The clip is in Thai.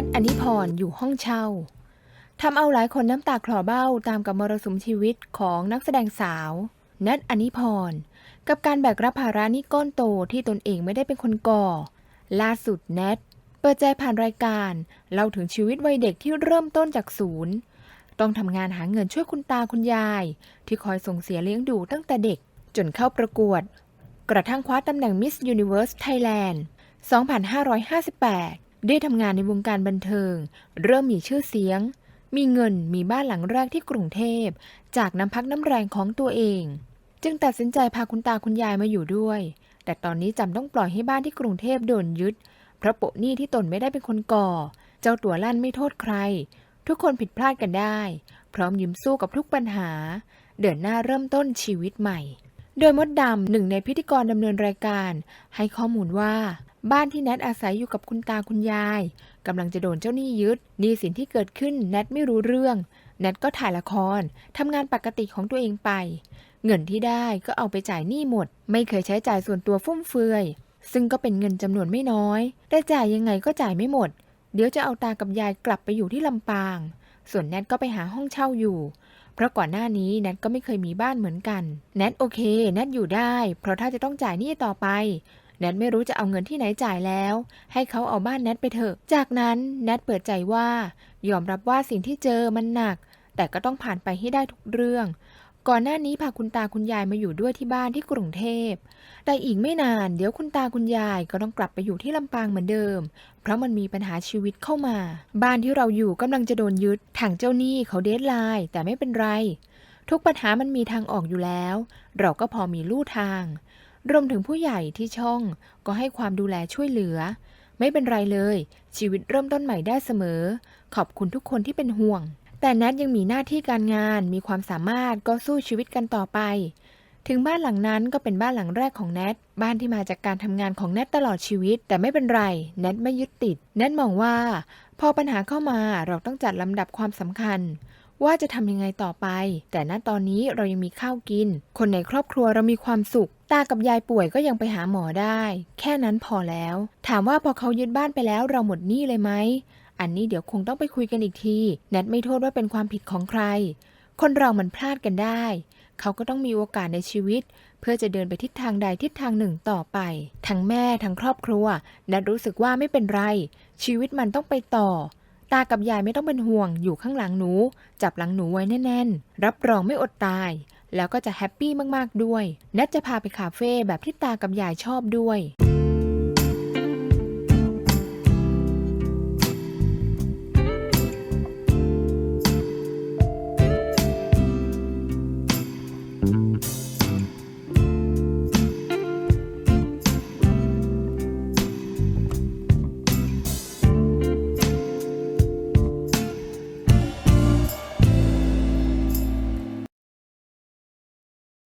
นทอนิพรอยู่ห้องเช่าทำเอาหลายคนน้ำตาคลอเบ้าตามกับมรสุมชีวิตของนักแสดงสาว แนทอนิพร กับการแบกรับภาระนี้ก้อนโตที่ตนเองไม่ได้เป็นคนก่อ ล่าสุดแนทเปิดใจผ่านรายการเล่าถึงชีวิตวัยเด็กที่เริ่มต้นจากศูนย์ ต้องทำงานหาเงินช่วยคุณตาคุณยาย ที่คอยส่งเสียเลี้ยงดูตั้งแต่เด็กจนเข้าประกวด กระทั่งคว้าตำแหน่ง Miss Universe Thailand 2558 ได้ทำงานในวงการบันเทิง เริ่มมีชื่อเสียง มีเงินมีบ้านหลังแรกที่กรุงเทพ จากน้ำพักน้ำแรงของตัวเอง จึงตัดสินใจพาคุณตาคุณยายมาอยู่ด้วย แต่ตอนนี้จำต้องปล่อยให้บ้านที่กรุงเทพโดนยึด เพราะโปะหนี้ที่ตนไม่ได้เป็นคนก่อ เจ้าตัวลั่นไม่โทษใคร ทุกคนผิดพลาดกันได้ พร้อมยิ้มสู้กับทุกปัญหา เดินหน้าเริ่มต้นชีวิตใหม่ โดยมดดำหนึ่งในพิธีกรดำเนินรายการ ให้ข้อมูลว่า บ้านที่แนทอาศัยอยู่กับคุณตาคุณยายกำลังจะโดนเจ้าหนี้ยึดหนี้สินที่เกิดขึ้นแนทไม่รู้เรื่อง แนทก็ถ่ายละครทำงานปกติของตัวเองไป เงินที่ได้ก็เอาไปจ่ายหนี้หมด ไม่เคยใช้จ่ายส่วนตัวฟุ่มเฟือย ซึ่งก็เป็นเงินจำนวนไม่น้อย แต่จ่ายยังไงก็จ่ายไม่หมด เดี๋ยวจะเอาตากับยายกลับไปอยู่ที่ลำปาง ส่วนแนทก็ไปหาห้องเช่าอยู่เพราะก่อนหน้านี้แนทก็ไม่เคยมีบ้านเหมือนกัน แนทโอเค แนทอยู่ได้ เพราะถ้าจะต้องจ่ายหนี้ต่อไป แนทไม่รู้จะเอาเงินที่ไหนจ่ายแล้ว ให้เขาเอาบ้านแนทไปเถอะ จากนั้นแนทเปิดใจว่า ยอมรับว่าสิ่งที่เจอมันหนัก แต่ก็ต้องผ่านไปให้ได้ทุกเรื่อง ก่อนหน้านี้พาคุณตาคุณยายมาอยู่ด้วยที่บ้านที่กรุงเทพ แต่อีกไม่นานเดี๋ยวคุณตาคุณยายก็ต้องกลับไปอยู่ที่ลำปางเหมือนเดิม เพราะมันมีปัญหาชีวิตเข้ามา บ้านที่เราอยู่กำลังจะโดนยึดทางเจ้าหนี้เขาเดทไลน์แต่ไม่เป็นไร ทุกปัญหามันมีทางออกอยู่แล้ว เราก็พอมีลู่ทาง รวมถึงผู้ใหญ่ที่ช่องก็ให้ความดูแลช่วยเหลือ ไม่เป็นไรเลย ชีวิตเริ่มต้นใหม่ได้เสมอ ขอบคุณทุกคนที่เป็นห่วง แต่แนทยังมีหน้าที่การงานมีความสามารถก็สู้ชีวิตกันต่อไป ถึงบ้านหลังนั้นก็เป็นบ้านหลังแรกของแนทบ้านที่มาจากการทำงานของแนทตลอดชีวิต แต่ไม่เป็นไรแนทไม่ยึดติดแนทมองว่า พอปัญหาเข้ามาเราต้องจัดลำดับความสำคัญ ว่าจะทำยังไงต่อไป แต่ณตอนนี้เรายังมีข้าวกิน คนในครอบครัวเรามีความสุข ตากับยายป่วยก็ยังไปหาหมอได้ แค่นั้นพอแล้ว ถามว่าพอเขายึดบ้านไปแล้วเราหมดหนี้เลยไหม อันนี้เดี๋ยวคงต้องไปคุยกันอีกทีแนทไม่โทษว่าเป็นความผิดของใคร คนเรามันพลาดกันได้ เขาก็ต้องมีโอกาสในชีวิตเพื่อจะเดินไปทิศทางใดทิศทางหนึ่งต่อไป ทั้งแม่ทั้งครอบครัวแนทรู้สึกว่าไม่เป็นไร ชีวิตมันต้องไปต่อ ตากับยายไม่ต้องเป็นห่วงอยู่ข้างหลังหนู จับหลังหนูไว้แน่นๆ รับรองไม่อดตาย แล้วก็จะแฮปปี้มากๆด้วย แนทจะพาไปคาเฟ่แบบที่ตากับยายชอบด้วย